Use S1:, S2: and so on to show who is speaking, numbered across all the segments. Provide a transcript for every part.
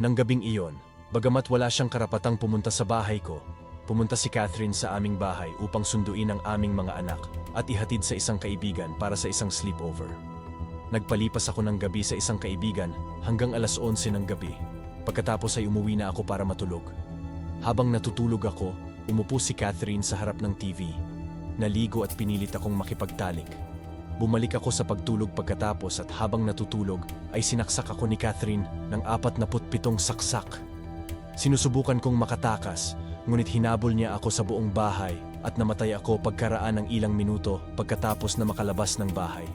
S1: Nang gabing iyon, bagamat wala siyang karapatang pumunta sa bahay ko, pumunta si Catherine sa aming bahay upang sunduin ang aming mga anak at ihatid sa isang kaibigan para sa isang sleepover. Nagpalipas ako ng gabi sa isang kaibigan hanggang alas 11 ng gabi. Pagkatapos ay umuwi na ako para matulog. Habang natutulog ako, umupo si Catherine sa harap ng TV. Naligo at pinilit akong makipagtalik. Bumalik ako sa pagtulog pagkatapos at habang natutulog ay sinaksak ako ni Catherine ng 47 saksak. Sinusubukan kong makatakas, ngunit hinabol niya ako sa buong bahay at namatay ako pagkaraan ng ilang minuto pagkatapos na makalabas ng bahay.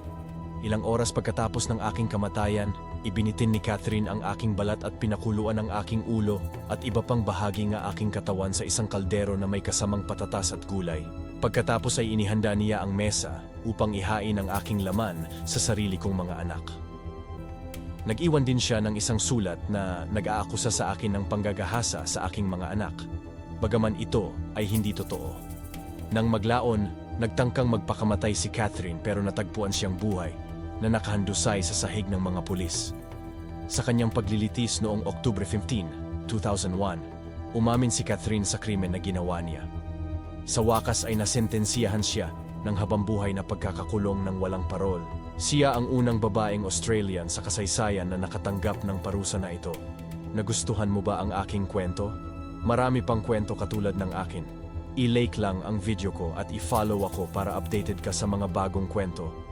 S1: Ilang oras pagkatapos ng aking kamatayan, ibinitin ni Catherine ang aking balat at pinakuluan ang aking ulo at iba pang bahagi ng aking katawan sa isang kaldero na may kasamang patatas at gulay. Pagkatapos ay inihanda niya ang mesa upang ihain ang aking laman sa sarili kong mga anak. Nag-iwan din siya ng isang sulat na nag-aakusa sa akin ng panggagahasa sa aking mga anak. Bagaman ito ay hindi totoo. Nang maglaon, nagtangkang magpakamatay si Catherine pero natagpuan siyang buhay na nakahandusay sa sahig ng mga pulis. Sa kanyang paglilitis noong Oktubre 15, 2001, umamin si Catherine sa krimen na ginawa niya. Sa wakas ay nasentensiyahan siya ng habambuhay na pagkakakulong ng walang parol. Siya ang unang babaeng Australian sa kasaysayan na nakatanggap ng parusa na ito. Nagustuhan mo ba ang aking kwento? Marami pang kwento katulad ng akin. I-like lang ang video ko at i-follow ako para updated ka sa mga bagong kwento